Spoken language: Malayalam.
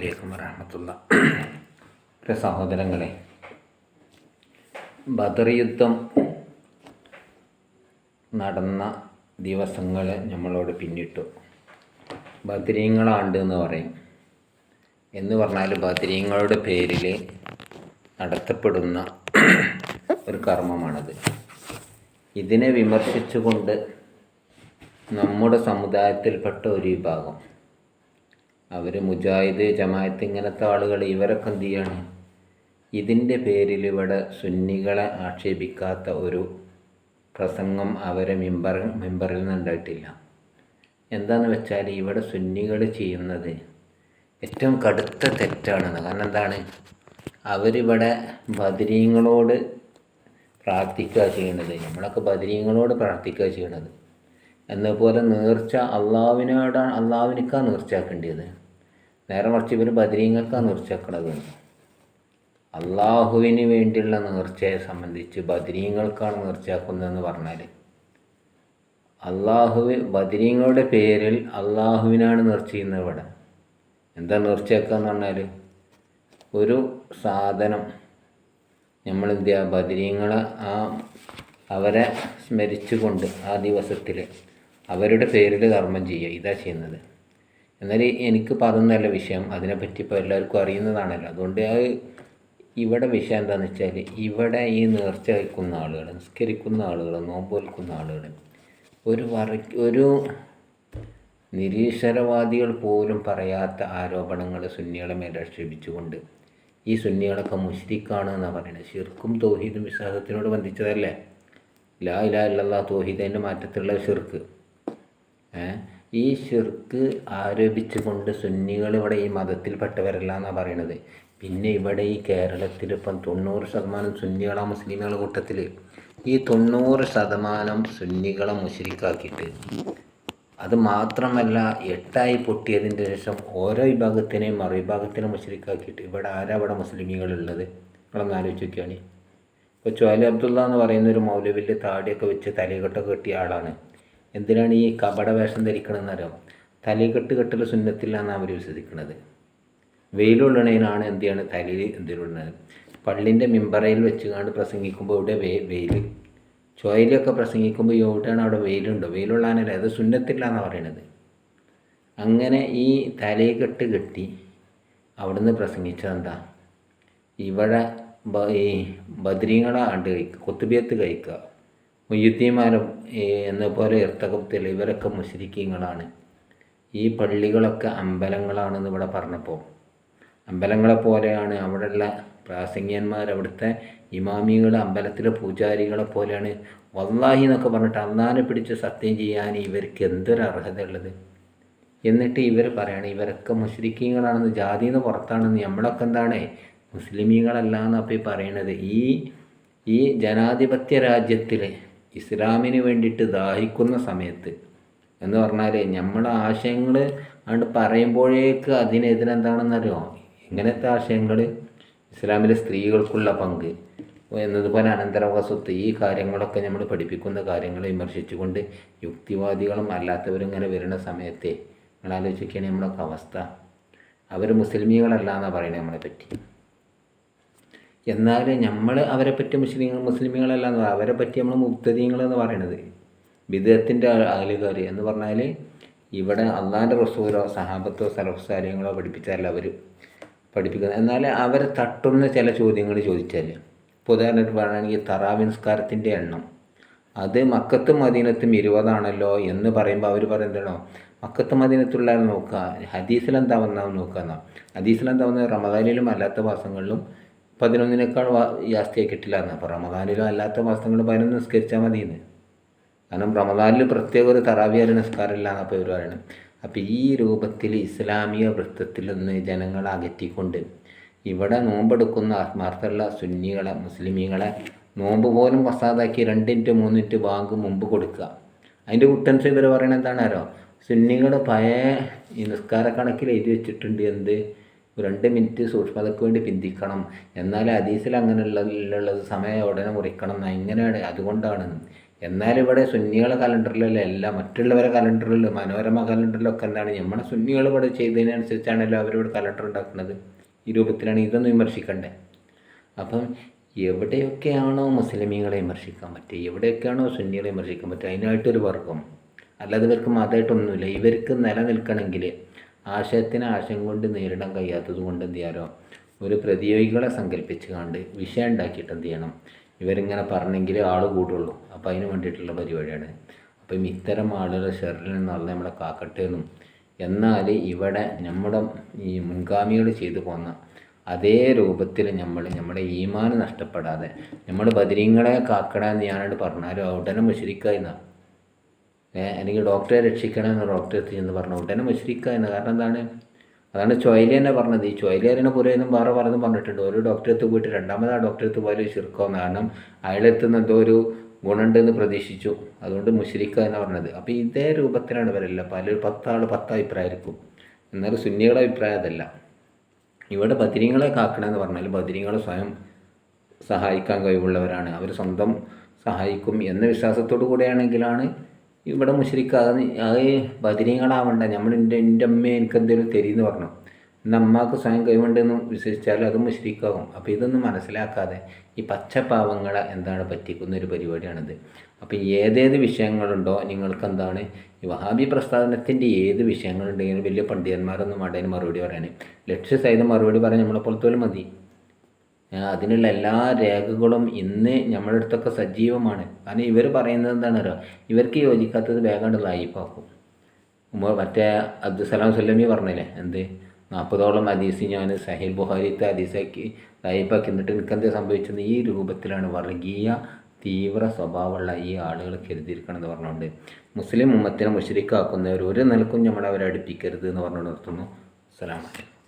വലൈക്കും വരഹമത്തുള്ള പ്രിയ സഹോദരങ്ങളെ ബദർ യുദ്ധം നടന്ന ദിവസങ്ങൾ നമ്മളോട് പിന്നിട്ടു. ബദരീങ്ങളാണ്ട് എന്ന് പറയും. എന്ന് പറഞ്ഞാൽ ബദരീങ്ങളുടെ പേരിൽ നടത്തപ്പെടുന്ന ഒരു കർമ്മമാണത്. ഇതിനെ വിമർശിച്ചുകൊണ്ട് നമ്മുടെ സമുദായത്തിൽപ്പെട്ട ഒരു വിഭാഗം അവർ മുജാഹിദ് ജമാഅത്ത് ഇങ്ങനത്തെ ആളുകൾ ഇവരൊക്കെ എന്ത് ചെയ്യാണ്? ഇതിന്റെ പേരിൽ ഇവിടെ സുന്നികളെ ആക്ഷേപിക്കാത്ത ഒരു പ്രസംഗം അവരെ മെമ്പർ മെമ്പറിൽ നിന്ന് ഉണ്ടായിട്ടില്ല. എന്താണെന്ന് വെച്ചാൽ ഇവിടെ സുന്നികൾ ചെയ്യുന്നത് ഏറ്റവും കടുത്ത തെറ്റാണെന്ന്. കാരണം എന്താണ്? അവരിവിടെ ബദരീങ്ങളോട് പ്രാർത്ഥിക്കുക ചെയ്യണത്. നമ്മളൊക്കെ ബദരീങ്ങളോട് പ്രാർത്ഥിക്കുക ചെയ്യണത്. എന്നപോലെ നേർച്ച അള്ളാവിനോടാണ് അള്ളാവിനേക്കാണ് നേർച്ചയാക്കേണ്ടത്. നേരെ മറിച്ച് ഇവർ ബദരീങ്ങൾക്കാണ് നേർച്ചയാക്കണത് അള്ളാഹുവിന് വേണ്ടിയുള്ള നേർച്ചയെ സംബന്ധിച്ച് ബദരീങ്ങൾക്കാണ് നേർച്ചയാക്കുന്നതെന്ന് പറഞ്ഞാൽ അള്ളാഹുവി ബദരീങ്ങളുടെ പേരിൽ അള്ളാഹുവിനാണ് നേർച്ച ചെയ്യുന്നത് ഇവിടെ. എന്താ നേർച്ചയാക്കുക എന്ന് പറഞ്ഞാൽ ഒരു സാധനം നമ്മൾ എന്ത് ചെയ്യുക ബദരീങ്ങളെ ആ അവരെ സ്മരിച്ചുകൊണ്ട് ആ ദിവസത്തിൽ അവരുടെ പേരിൽ കർമ്മം ചെയ്യുക. ഇതാ ചെയ്യുന്നത്. എന്നാൽ എനിക്ക് പറഞ്ഞല്ല വിഷയം. അതിനെപ്പറ്റി ഇപ്പോൾ എല്ലാവർക്കും അറിയുന്നതാണല്ലോ. അതുകൊണ്ട് അത് ഇവിടെ വിഷയം എന്താണെന്ന് വെച്ചാൽ ഇവിടെ ഈ നേർച്ച വയ്ക്കുന്ന ആളുകൾ നിസ്കരിക്കുന്ന ആളുകൾ നോമ്പ് ആളുകൾ ഒരു വറ ഒരു നിരീശ്വരവാദികൾ പോലും പറയാത്ത ആരോപണങ്ങൾ സുന്നികളെ മേൽ ആക്ഷേപിച്ചുകൊണ്ട് ഈ സുന്നികളൊക്കെ മുഷ്രിക്കാണ് എന്നാണ് പറയുന്നത് ശിർക്കും തോഹീദും വിശ്വാസത്തിനോട് ബന്ധിച്ചതല്ലേ? ലാ ഇലാ ഇല്ലാ തോഹീദന്റെ മാറ്റത്തിലുള്ള ഷിർക്ക് ഈ ഷിർക്ക് ആരോപിച്ചുകൊണ്ട് സുന്നികൾ ഇവിടെ ഈ മതത്തിൽപ്പെട്ടവരല്ല എന്നാണ് പറയണത്. പിന്നെ ഇവിടെ ഈ കേരളത്തിൽ ഇപ്പം തൊണ്ണൂറ് ശതമാനം സുന്നികളെ മുസ്ലിമുകളുടെ കൂട്ടത്തിൽ. ഈ തൊണ്ണൂറ് ശതമാനം സുന്നികളെ മുഷരിക്കാക്കിയിട്ട് അത് മാത്രമല്ല എട്ടായി പൊട്ടിയതിന്റെ ശേഷം ഓരോ വിഭാഗത്തിനെയും മറുവിഭാഗത്തിനെ മുഷരിക്കാക്കിയിട്ട് ഇവിടെ ആരാ ഇവിടെ മുസ്ലിമികളുള്ളത് നിങ്ങളൊന്ന് ആലോചിച്ച് നോക്കിയാണ് ഇപ്പോൾ ചോലി അബ്ദുള്ള എന്ന് പറയുന്ന ഒരു മൗലവിന്റെ താടിയൊക്കെ വെച്ച് തലകെട്ടൊക്കെ കെട്ടിയ ആളാണ്. എന്തിനാണ് ഈ കപട വേഷം ധരിക്കണമെന്നറിയാം? അറിയാം തലകെട്ട് സുന്നത്തില്ല എന്നാണ് അവർ വിശ്വസിക്കുന്നത് വെയിലുള്ളണേനാണ് എന്ത് ചെയ്യണം തലയിൽ എന്തിനുള്ളത് പള്ളിന്റെ മിമ്പറയിൽ വെച്ചുകൊണ്ട് പ്രസംഗിക്കുമ്പോൾ ഇവിടെ വേ വെയിൽ ചോയിലൊക്കെ പ്രസംഗിക്കുമ്പോൾ എവിടെയാണ് അവിടെ വെയിലുണ്ടോ? വെയിലുള്ളാനല്ല അത് സുന്നത്തില്ല എന്നാണ് പറയണത്. അങ്ങനെ ഈ തലയിൽ കെട്ട് കെട്ടി അവിടുന്ന് പ്രസംഗിച്ചത് എന്താ ഇവിടെ ഈ ബദ്രീങ്ങളെ ആണ്ട് കഴിക്കുക കൊത്തുബിയത്ത് കഴിക്കുക മുയ്യുദ്ദീമാരും എന്ന പോലെ ഇർത്തകത്തിൽ ഇവരൊക്കെ മുസ്ലിക്കീങ്ങളാണ്. ഈ പള്ളികളൊക്കെ അമ്പലങ്ങളാണെന്ന് ഇവിടെ പറഞ്ഞപ്പോൾ അമ്പലങ്ങളെ പോലെയാണ് അവിടെയുള്ള പ്രാസംഗ്യന്മാർ അവിടുത്തെ ഇമാമികൾ അമ്പലത്തിലെ പൂജാരികളെ പോലെയാണ്. വല്ലാഹി എന്നൊക്കെ പറഞ്ഞിട്ട് അന്നാനെ പിടിച്ച് സത്യം ചെയ്യാൻ ഇവർക്ക് എന്തൊരു അർഹത ഉള്ളത് എന്നിട്ട് ഇവർ പറയാണ് ഇവരൊക്കെ മുസ്ലിക്കീങ്ങളാണെന്ന് ജാതിന്ന് പുറത്താണെന്ന് നമ്മളൊക്കെ എന്താണ് മുസ്ലിമീങ്ങളല്ല എന്നപ്പോൾ ഈ പറയണത്. ഈ ഈ ജനാധിപത്യ രാജ്യത്തിൽ ഇസ്ലാമിന് വേണ്ടിയിട്ട് ദാഹിക്കുന്ന സമയത്ത് എന്ന് പറഞ്ഞാൽ നമ്മുടെ ആശയങ്ങൾ അതുകൊണ്ട് പറയുമ്പോഴേക്ക് അതിനെതിരെന്താണെന്നറിയോ? ഇങ്ങനത്തെ ആശയങ്ങൾ ഇസ്ലാമിലെ സ്ത്രീകൾക്കുള്ള പങ്ക്. എന്നതുപോലെ അനന്തരാവകാശത്ത് ഈ കാര്യങ്ങളൊക്കെ നമ്മൾ പഠിപ്പിക്കുന്ന കാര്യങ്ങളെ വിമർശിച്ചുകൊണ്ട് യുക്തിവാദികളും അല്ലാത്തവരും ഇങ്ങനെ വരുന്ന സമയത്തെ നിങ്ങൾ ആലോചിക്കുകയാണെങ്കിൽ നമ്മളൊക്കെ അവസ്ഥ. അവർ മുസ്ലിമീകളല്ല എന്നാണ് പറയുന്നത് നമ്മളെ പറ്റി എന്നാൽ നമ്മൾ അവരെ പറ്റി മുസ്ലിങ്ങൾ മുസ്ലിമുകളല്ല എന്ന് അവരെ പറ്റി നമ്മൾ മുക്തദീങ്ങൾ എന്ന് പറയണത്. വിദേഹത്തിന്റെ അകലുകാർ എന്ന് പറഞ്ഞാൽ ഇവിടെ അള്ളാന്റെ റസൂലോ സഹാബത്തോ സലഫ്സാര്യങ്ങളോ പഠിപ്പിച്ചാലല്ല അവർ പഠിപ്പിക്കുന്നത്. എന്നാൽ അവരെ തട്ടുന്ന ചില ചോദ്യങ്ങൾ ചോദിച്ചാൽ ഇപ്പോൾ ഉദാഹരണമായിട്ട് പറയുകയാണെങ്കിൽ തറാവി നിസ്കാരത്തിന്റെ എണ്ണം. അത് മക്കത്തും മദീനത്തും ഇരുപതാണല്ലോ എന്ന് പറയുമ്പോൾ അവർ പറയുന്നതാണോ മക്കത്തും മദീനത്തുള്ള നോക്കുക. ഹദീസിലെന്താ വന്നാന്ന് നോക്കുക എന്നാൽ ഹദീസിലെന്താ വന്നാൽ റമദാനിലും അല്ലാത്ത മാസങ്ങളിലും പതിനൊന്നിനേക്കാൾ കിട്ടില്ല എന്ന് അപ്പോൾ റമദാനിലും അല്ലാത്ത മാസങ്ങൾ പതിനൊന്ന് നിസ്കരിച്ചാൽ മതി എന്ന് കാരണം റമദാനിൽ പ്രത്യേക ഒരു തറാവിയായ നിസ്കാരമില്ല എന്നപ്പോൾ ഇവർ പറയുന്നത് അപ്പോൾ ഈ രൂപത്തിൽ ഇസ്ലാമിക വൃത്തത്തിൽ നിന്ന് ജനങ്ങളെ അകറ്റിക്കൊണ്ട് ഇവിടെ നോമ്പെടുക്കുന്ന ആത്മാർത്ഥമുള്ള സുന്നികളെ മുസ്ലിമീങ്ങളെ നോമ്പ് പോലും വസാതാക്കി രണ്ടിന്റെ മൂന്നിന്റെ ബാങ്ക് മുമ്പ് കൊടുക്കുക. അതിന്റെ കുട്ടൻസ് ഇവർ പറയണത് എന്താണാരോ? സുന്നികൾ പഴയ ഈ നിസ്കാര കണക്കിൽ എഴുതി വെച്ചിട്ടുണ്ട് എന്ത്? രണ്ട് മിനിറ്റ് സൂക്ഷ്മതയ്ക്ക് വേണ്ടി പിന്തിക്കണം. എന്നാൽ ഹദീസിൽ അങ്ങനെയുള്ളത് സമയം ഉടനെ മുറിക്കണം. എങ്ങനെയാണ് അതുകൊണ്ടാണ്. എന്നാൽ ഇവിടെ സുന്നികളെ കലണ്ടറിലല്ല എല്ലാം മറ്റുള്ളവരെ കലണ്ടറിൽ മനോരമ കലണ്ടറിലൊക്കെ എന്താണ്? നമ്മുടെ സുന്നികൾ ഇവിടെ ചെയ്തതിനനുസരിച്ചാണല്ലോ അവരിവിടെ കലണ്ടർ ഉണ്ടാക്കുന്നത്. ഈ രൂപത്തിലാണ് ഇതൊന്നും വിമർശിക്കണ്ടേ. അപ്പം എവിടെയൊക്കെയാണോ മുസ്ലിമീങ്ങളെ വിമർശിക്കാൻ പറ്റുക എവിടെയൊക്കെയാണോ സുന്നികളെ വിമർശിക്കാൻ പറ്റുക അതിനായിട്ടൊരു വർഗം. അല്ലാതെ ഇവർക്ക് മതമായിട്ടൊന്നുമില്ല. ഇവർക്ക് നിലനിൽക്കണമെങ്കിൽ ആശയത്തിന് ആശയം കൊണ്ട് നേരിടാൻ കഴിയാത്തത് കൊണ്ട് എന്ത് ചെയ്യാറോ ഒരു പ്രതിയോഗികളെ സങ്കല്പിച്ച് കണ്ട് വിഷയം ഉണ്ടാക്കിയിട്ട് എന്ത് ചെയ്യണം? ഇവരിങ്ങനെ പറഞ്ഞെങ്കിൽ ആൾ കൂടുള്ളൂ. അപ്പോൾ അതിന് വേണ്ടിയിട്ടുള്ള പരിപാടിയാണ്. അപ്പം ഇത്തരം ആളുകളുടെ ഷെറിൽ നിന്നുള്ള നമ്മളെ കാക്കട്ടെന്നും എന്നാൽ ഇവിടെ നമ്മുടെ ഈ മുൻഗാമികൾ ചെയ്തു പോന്ന അതേ രൂപത്തിൽ നമ്മൾ നമ്മുടെ ഈമാൻ നഷ്ടപ്പെടാതെ നമ്മൾ ബദരീങ്ങളെ എന്ന് ഞാനോട് പറഞ്ഞാലും ഉടനെ മുഷരിക്കായിരുന്ന അല്ലെങ്കിൽ ഡോക്ടറെ രക്ഷിക്കണമെന്ന് ഡോക്ടറെ എത്തി എന്ന് പറഞ്ഞു. ഉടനെ എന്ന് കാരണം എന്താണ്? അതാണ് ചൊയലി തന്നെ പറഞ്ഞത്. ഈ ചൊയലിനെ പുറയൊന്നും വേറെ പറഞ്ഞു പറഞ്ഞിട്ടുണ്ട്. ഒരു ഡോക്ടറെ അടുത്ത് പോയിട്ട് രണ്ടാമത് ആ ഡോക്ടറെ അടുത്ത് പോയാലും ചുരുക്കമെന്ന് കാരണം അയാളെത്തുന്ന എന്തോ ഒരു ഗുണമുണ്ടെന്ന് പ്രതീക്ഷിച്ചു. അതുകൊണ്ട് മുഷരിക്ക എന്ന് പറഞ്ഞത്. അപ്പോൾ ഇതേ രൂപത്തിലാണ് വരല്ല പല പത്താൾ പത്ത് അഭിപ്രായമായിരിക്കും. എന്നാൽ സുന്നികളുടെ അഭിപ്രായം അതല്ല. ഇവിടെ ബദിരിങ്ങളെ കാക്കണമെന്ന് പറഞ്ഞാൽ ബദിരിങ്ങൾ സ്വയം സഹായിക്കാൻ കഴിവുള്ളവരാണ്. അവർ സ്വന്തം സഹായിക്കും എന്ന വിശ്വാസത്തോടു കൂടെയാണെങ്കിലാണ് ഇവിടെ മുഷരിക്കാതെ അത് ബദിരിങ്ങളാവണ്ട നമ്മൾ എന്റെ എന്റെ അമ്മ എനിക്ക് എന്തെങ്കിലും തരീന്ന് പറഞ്ഞു. നമ്മൾക്ക് അമ്മയ്ക്ക് സ്വയം കഴിവുണ്ടെന്ന് വിശ്വസിച്ചാൽ അത് മുഷരിക്കാകും അപ്പോൾ ഇതൊന്നും മനസ്സിലാക്കാതെ ഈ പച്ചപ്പാവങ്ങളെ എന്താണ് പറ്റിക്കുന്ന ഒരു പരിപാടിയാണിത്. അപ്പോൾ ഏതേത് വിഷയങ്ങളുണ്ടോ നിങ്ങൾക്ക് എന്താണ് ഈ വഹാബി പ്രസ്ഥാനത്തിന്റെ ഏത് വിഷയങ്ങളുണ്ടെങ്കിലും വലിയ പണ്ഡിതന്മാരൊന്നും വേണ്ടതിന് മറുപടി പറയാൻ ലക്ഷ്യസഹിതം മറുപടി പറയാൻ നമ്മളെ പോലത്തോലും മതി. അതിനുള്ള എല്ലാ രേഖകളും ഇന്ന് നമ്മുടെ അടുത്തൊക്കെ സജീവമാണ്. കാരണം ഇവർ പറയുന്നത് എന്താണെന്നറിയോ ഇവർക്ക് യോജിക്കാത്തത് വേഗം ലൈഫാക്കും മറ്റേ അബ്ദുസലാം സുല്ലമി പറഞ്ഞില്ലേ? എന്ത്? നാൽപ്പതോളം ഹദീസ് ഞാൻ സഹിൽ ബുഹാരിത്തെ ഹദീസാക്കി ലൈഫാക്കി എന്നിട്ട് എനിക്കെന്താ സംഭവിച്ചത് ഈ രൂപത്തിലാണ് വർഗീയ തീവ്ര സ്വഭാവമുള്ള ഈ ആളുകൾ കരുതിയിരിക്കണം എന്ന് പറഞ്ഞുകൊണ്ട് മുസ്ലിം ഉമ്മത്തിനെ മുഷരിക്കാക്കുന്നവർ ഒരു നിലക്കും നമ്മൾ അവരെ അടുപ്പിക്കരുത് എന്ന് പറഞ്ഞുകൊണ്ട് നിർത്തുന്നു. അസ്സലാമലൈക്കും